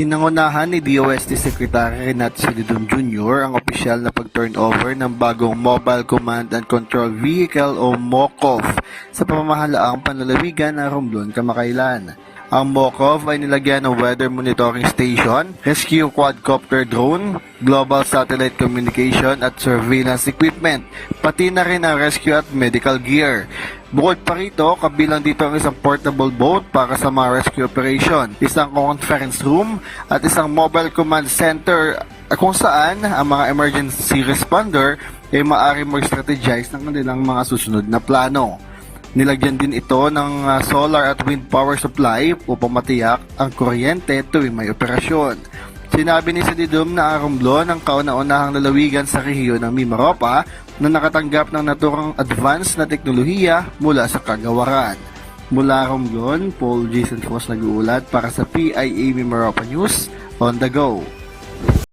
Pinangunahan ni DOST Secretary Renato Solidum Jr. ang opisyal na pag-turnover ng bagong Mobile Command and Control Vehicle o MOCOV sa pamamahalaang panlalawigan ng Romblon kamakailan. Ang MOCOV ay nilagyan ng weather monitoring station, rescue quadcopter drone, global satellite communication at surveillance equipment, pati na rin ang rescue at medical gear. Bukod pa rito, kabilang dito ang isang portable boat para sa mga rescue operation, isang conference room at isang mobile command center kung saan ang mga emergency responder ay maaari mag-strategize ng kanilang mga susunod na plano. Nilagyan din ito ng uh, solar at wind power supply upang matiyak ang kuryente tuwing may operasyon. Sinabi ni Sididum na ang Romblon ang kauna-unahang lalawigan sa rehiyon ng Mimaropa na nakatanggap ng naturang advanced na teknolohiya mula sa kagawaran. Mula Romblon, Paul Jason Foss nag-uulat para sa PIA Mimaropa News on the go.